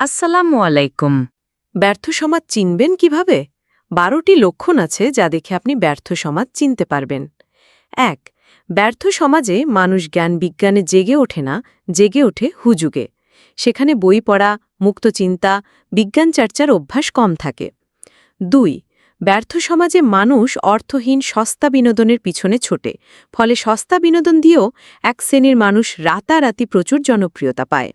আসসালামু আলাইকুম। ব্যর্থ সমাজ চিনবেন কীভাবে? বারোটি লক্ষণ আছে যা দেখে আপনি ব্যর্থ সমাজ চিনতে পারবেন। এক, ব্যর্থ সমাজে মানুষ জ্ঞান বিজ্ঞানে জেগে ওঠে না, জেগে ওঠে হুজুগে। সেখানে বই পড়া, মুক্ত চিন্তা, বিজ্ঞান চর্চার অভ্যাস কম থাকে। দুই, ব্যর্থ সমাজে মানুষ অর্থহীন সস্তা বিনোদনের পিছনে ছোটে, ফলে সস্তা বিনোদন দিয়েও এক শ্রেণির মানুষ রাতারাতি প্রচুর জনপ্রিয়তা পায়।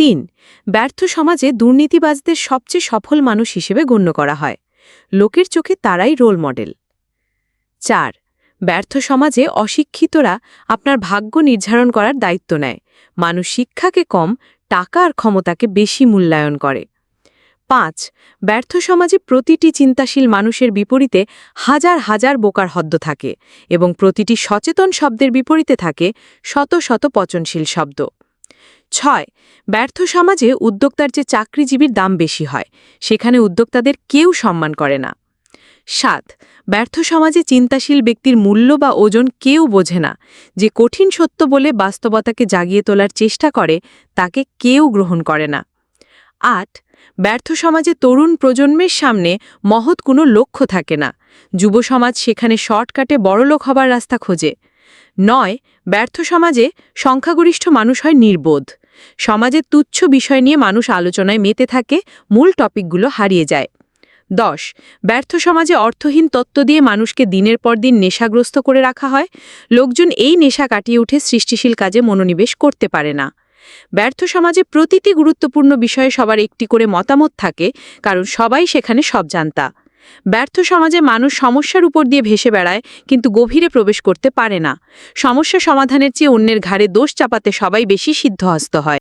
তিন, ব্যর্থ সমাজে দুর্নীতিবাজদের সবচেয়ে সফল মানুষ হিসেবে গণ্য করা হয়। লোকের চোখে তারাই রোল মডেল। চার, ব্যর্থ সমাজে অশিক্ষিতরা আপনার ভাগ্য নির্ধারণ করার দায়িত্ব নেয়। মানুষ শিক্ষাকে কম, টাকা আর ক্ষমতাকে বেশি মূল্যায়ন করে। পাঁচ, ব্যর্থ সমাজে প্রতিটি চিন্তাশীল মানুষের বিপরীতে হাজার হাজার বোকার হদ্দ থাকে এবং প্রতিটি সচেতন শব্দের বিপরীতে থাকে শত শত পচনশীল শব্দ। ছয়, ব্যর্থ সমাজে উদ্যোক্তার যে চাকরিজীবীর দাম বেশি হয়, সেখানে উদ্যোক্তাদের কেউ সম্মান করে না। সাত, ব্যর্থ সমাজে চিন্তাশীল ব্যক্তির মূল্য বা ওজন কেউ বোঝে না, যে কঠিন সত্য বলে বাস্তবতাকে জাগিয়ে তোলার চেষ্টা করে, তাকে কেউ গ্রহণ করে না। আট, ব্যর্থ সমাজে তরুণ প্রজন্মের সামনে মহৎ কোনো লক্ষ্য থাকে না, যুব সমাজ সেখানে শর্টকাটে বড়লোক হবার রাস্তা খোঁজে। নয়, ব্যর্থ সমাজে সংখ্যাগরিষ্ঠ মানুষ হয় নির্বোধ। সমাজের তুচ্ছ বিষয় নিয়ে মানুষ আলোচনায় মেতে থাকে, মূল টপিকগুলো হারিয়ে যায়। দশ, ব্যর্থ সমাজে অর্থহীন তত্ত্ব দিয়ে মানুষকে দিনের পর দিন নেশাগ্রস্ত করে রাখা হয়। লোকজন এই নেশা কাটিয়ে উঠে সৃষ্টিশীল কাজে মনোনিবেশ করতে পারে না। ব্যর্থ সমাজে প্রতিটি গুরুত্বপূর্ণ বিষয়ে সবার একটি করে মতামত থাকে, কারণ সবাই সেখানে সব জানতা। ব্যর্থ সমাজে মানুষ সমস্যার উপর দিয়ে ভেসে বেড়ায়, কিন্তু গভীরে প্রবেশ করতে পারে না। সমস্যা সমাধানের চেয়ে অন্যের ঘাড়ে দোষ চাপাতে সবাই বেশি সিদ্ধহস্ত হয়।